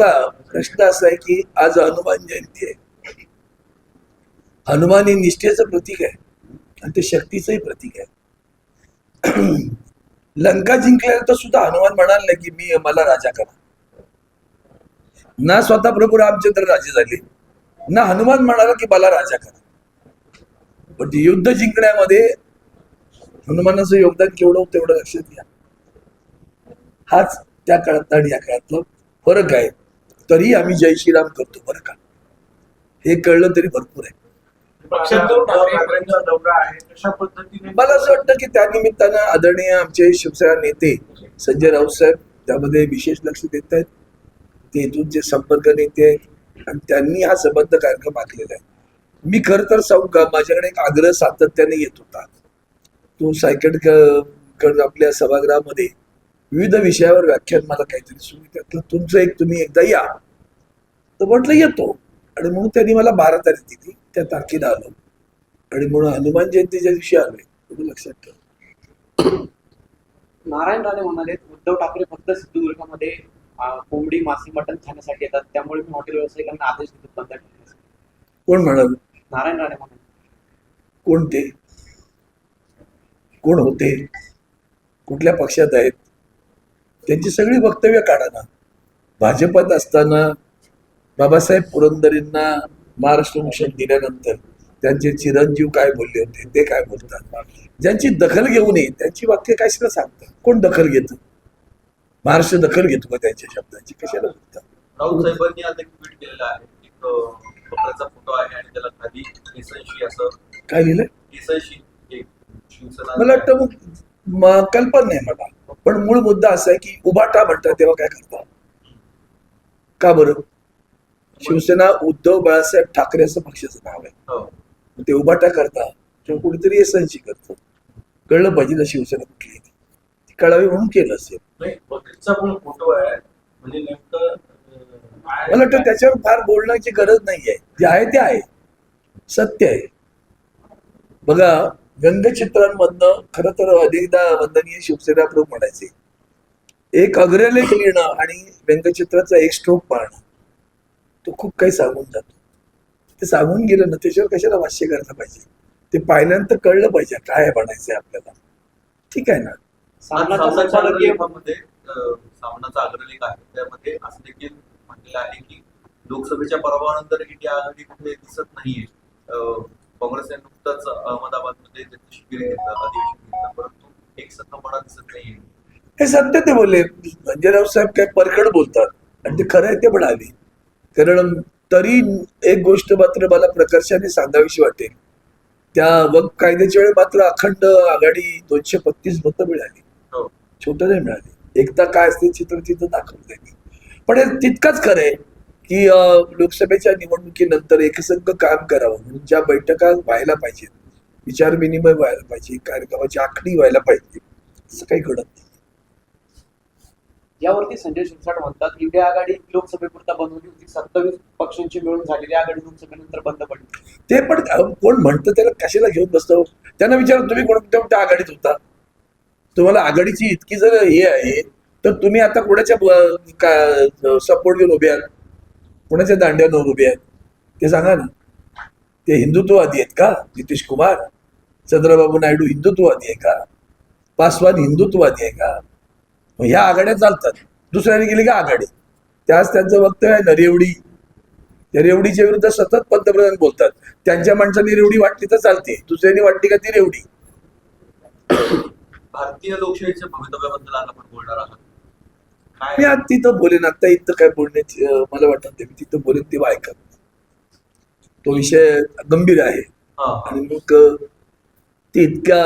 बघा प्रश्न असा आहे की आज हनुमान जयंती आहे. हनुमान हे निष्ठेचं प्रतीक आहे आणि ते शक्तीचंही प्रतीक आहे. लंका जिंकल्यानंतर सुद्धा हनुमान म्हणाल नाही की मी मला राजा करा. ना स्वतः प्रभू रामचंद्र राजे झाले ना हनुमान म्हणाला की मला राजा करा. पण युद्ध जिंकण्यामध्ये हनुमानाचं योगदान केवढं तेवढं लक्षात घ्या. हाच त्या काळात आणि या काळातलं फरक आहे. तरी आम्ही जय श्रीराम करतो बरं का? हे कळलं तरी भरपूर आहे. पक्षात उद्धव ठाकरेंचा दौरा आहे. कशा पद्धतीने? मला असं वाटतं की त्या निमित्तानं आदरणीय आमचे शिवसेना नेते संजय राऊत साहेब त्यामध्ये विशेष लक्ष देत आहेत. ते इथूनचे संपर्क नेते आहेत आणि त्यांनी हा संबंध कार्यक्रम आखलेला आहे. मी खरं तर सांगू का माझ्याकडे एक आग्रह सातत्याने येत होता. तो सायकड क- आपल्या सभागृहामध्ये विविध विषयावर व्याख्यान मला काहीतरी सुरू. त्यातलं तुमचं एक तुम्ही एकदा या. तर म्हटलं येतो. आणि म्हणून त्यांनी मला बारा तारीख दिली. त्या तारखेला आलो. आणि म्हणून हनुमान जयंतीच्या दिवशी आलोय एवढं लक्षात ठेवा. नारायण राणे म्हणाले उद्धव ठाकरे फक्त सिंधुदुर्गामध्ये कोंबडी मासे मटण खाण्यासाठी येतात. त्यामुळे मी हॉटेल व्यावसायिकांना आदेश देतो. बंद कोण म्हणाल? नारायण राणे म्हणाले. कोणते? कोण होते? कुठल्या पक्षात आहेत? त्यांची सगळी वक्तव्य काढा ना भाजपात असताना बाबासाहेब पुरंदरेंना महाराष्ट्र भूषण दिल्यानंतर त्यांचे चिरंजीव काय बोलले होते ते काय बोलतात? ज्यांची दखल घेऊ नये त्यांची वाक्य कशाला सांगतात? कोण दखल घेतं? महाराष्ट्र दखल घेतो का त्यांच्या शब्दांची? कशाला बोलतात? राऊत साहेबांनी आज एक ट्विट केलेलं आहे. एक अं, कपड्याचा फोटो आहे आणि त्याला खाली केसनशी असं काय लिहिलंय? केसनशी एक शिवसेना मला वाटतं मग कल्पना नाही मला. पण मूळ मुद्दा असा आहे की उभाटा म्हणतात तेव्हा काय करतात? का बरं? शिवसेना उद्धव बाळासाहेब ठाकरे असं पक्षाचं नाव आहे. हो. ते उभाटा करता किंवा कुठेतरी एसएनसी करतं कळलं पाहिजे ना शिवसेना कुठली ती. कळावी म्हणून केलं असेल. म्हणजे मला वाटतं त्याच्यावर फार बोलण्याची गरज नाही आहे जे आहे ते आहे. सत्य आहे. बघा व्यंगचित्रांमधनं खरं तर अनेकदा वंदनीय शिवसेना प्रमुख म्हणायचे एक अग्रलेख लिहिणं आणि व्यंगचित्राचा एक स्ट्रोक पाहणं तो खूप काही सांगून जातो. ते सांगून गेलं ना त्याच्यावर कशाला भाष्य करायला पाहिजे? ते पाहिल्यानंतर कळलं पाहिजे काय म्हणायचंय आपल्याला. ठीक आहे ना? सामनाचा अग्रलेख आहे. त्यामध्ये असं देखील म्हटलेलं आहे की लोकसभेच्या पराभवानंतर इंडी आघाडी कुठे दिसत नाहीये. अं, काँग्रेसने नुकतंच अहमदाबादमध्ये त्याचं शिबिर घेतलं अधिवेशन घेतलं परंतु एक संघपणा दिसत नाहीये. हे सत्य ते बोलले. संजयराव साहेब काय परखड बोलतात. आणि ते खरं आहे ते म्हणाले. कारण तरी एक गोष्ट मात्र मला प्रकर्षाने सांगावीशी वाटेल. त्या वक कायद्याच्या वेळी मात्र अखंड आघाडी दोनशे पस्तीस मतं मिळाली. हो. छोटं नाही मिळाली. एकदा काय असते चित्र तिथं दाखवलं त्यांनी पण हे तितकंच खरं आहे. की लोकसभेच्या निवडणुकीनंतर एकसंघ काम करावं म्हणून ज्या बैठका व्हायला पाहिजेत विचार विनिमय व्हायला पाहिजे कार्यक्रमाची आखणी व्हायला पाहिजे असं काही घडत नाही. यावरती संजय शिरसाट म्हणतात इंडिया आघाडी लोकसभेपुरता बनवली होती. सत्तावीस पक्षांची मिळून झालेली आघाडी लोकसभेनंतर बंद पडली. ते पण कोण म्हणतं त्याला कशाला घेऊन बसतो? त्यांना विचार तुम्ही कोणत्या कोणत्या आघाडीत होता? तुम्हाला आघाडीची इतकी जर हे आहे तर तुम्ही आता कोणाच्या सपोर्ट घेऊन उभे आहात? कोणाच्या दांड्यावर उभे आहेत? ते सांगा ना. ते हिंदुत्ववादी आहेत का? नितीश कुमार? चंद्रबाबू नायडू हिंदुत्ववादी आहे का? पासवान हिंदुत्ववादी आहे का? मग ह्या आघाड्या चालतात. दुसऱ्याने गेली का आघाडी? त्याच त्यांचं वक्तव्य आहे ना रेवडी त्या रेवडीच्या विरुद्ध सतत पंतप्रधान बोलतात. त्यांच्या माणसांनी रेवडी वाटली तर चालते. दुसऱ्यांनी वाटली का ती रेवडी भारतीय लोकशाहीच्या भवितव्याबद्दल आज आपण बोलणार आहोत. मी आज तिथं बोलेन आता इथं काय बोलण्याची मला वाटत नाही मी तिथं बोलेन तेव्हा ऐका तो विषय गंभीर आहे. हा. आणि मग ते इतक्या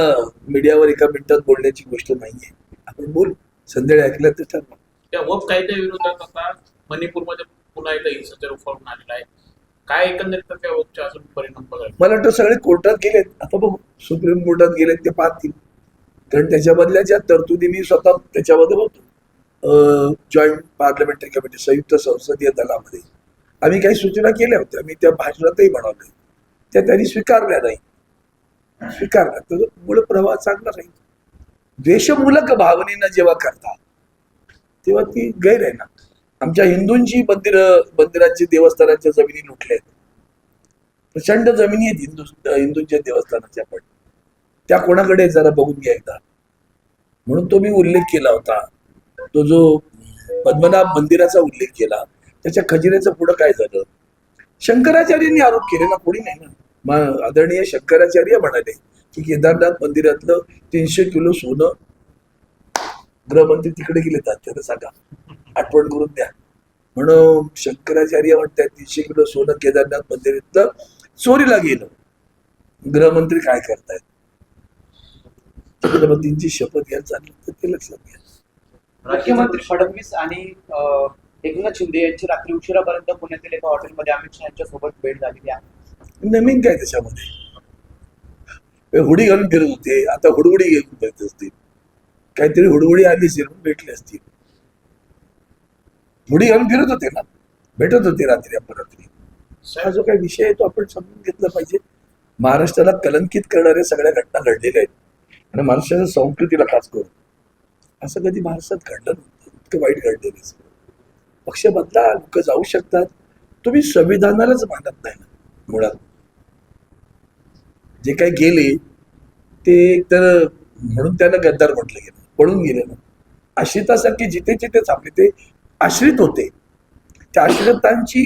मीडियावर एका मिनिटात बोलण्याची गोष्ट नाहीये. आपण बोल संध्याकाळी ऐकलं तर ठरवा. त्या वक कायद्या विरोधात आता मणिपूरमध्ये पुन्हा एकदा हिंसाचार उफाळून आलेला आहे. काय एकंदरीत त्या वकचे अजून परिणाम बघायला मला वाटतं सगळे कोर्टात गेलेत. आता बघू सुप्रीम कोर्टात गेलेत ते पाहतील. कारण त्याच्यामधल्या ज्या तरतुदी मी स्वतः त्याच्यामध्ये होतो जॉईंट पार्लमेंटरी कमिटी संयुक्त संसदीय दलामध्ये. आम्ही काही सूचना केल्या होत्या. मी त्या भाषणातही म्हणाले त्या त्यांनी स्वीकारल्या नाही. स्वीकारल्या. तर मूळ प्रवाह चांगला राहील. द्वेषमूलक भावनेनं जेव्हा करता तेव्हा ती गैर आहे ना. आमच्या हिंदूंची मंदिर मंदिरांची देवस्थानाच्या जमिनी लुटल्या आहेत. प्रचंड जमिनी आहेत हिंदू हिंदूंच्या देवस्थानाच्या पण. त्या कोणाकडे जरा बघून घ्या एकदा. म्हणून तो मी उल्लेख केला होता. तो जो पद्मनाभ मंदिराचा उल्लेख केला त्याच्या खजिन्याचं पुढं काय झालं? शंकराचार्यांनी आरोप केले ना कोणी नाही ना? आदरणीय शंकराचार्य म्हणाले की केदारनाथ मंदिरातलं तीनशे किलो सोनं गृहमंत्री तिकडे गेले जात त्यांना सांगा. आठवण करून द्या. म्हणून शंकराचार्य म्हणतात तीनशे किलो सोनं केदारनाथ मंदिरातलं चोरीला गेलं. गृहमंत्री काय करतायत? छत्रपतींची शपथ घ्यायला चालली. तर ते लक्षात घ्या. मुख्यमंत्री फडणवीस आणि एकनाथ शिंदे यांची रात्री उशिरापर्यंत पुण्यातील एका हॉटेलमध्ये अमित शहा यांच्या सोबत भेट झालेली आहे. नवीन काय त्याच्यामध्ये? हुडी घालून फिरत होते आता हुडहुडी घेऊन फिरत असतील. काहीतरी हुडहुडी आली असेल भेटले असतील. हुडी घालून फिरत होते ना? भेटत होते रात्री अपरात्री हा जो काही विषय आहे तो आपण समजून घेतला पाहिजे. महाराष्ट्राला कलंकित करणाऱ्या सगळ्या घटना घडलेल्या आहेत. आणि महाराष्ट्राच्या संस्कृतीला खास करून. असं कधी महाराष्ट्रात घडलं नव्हतं. इतकं वाईट घडलेलं असं पक्ष बदला लोक जाऊ शकतात. तुम्ही संविधानालाच मानत नाही ना मुळात. जे काही गेले ते तर म्हणून त्यांना गद्दार म्हटलं गेलं पळून गेले ना. आश्रितासारखे जिथे जिथे थांबले ते आश्रित होते. त्या आश्रितांची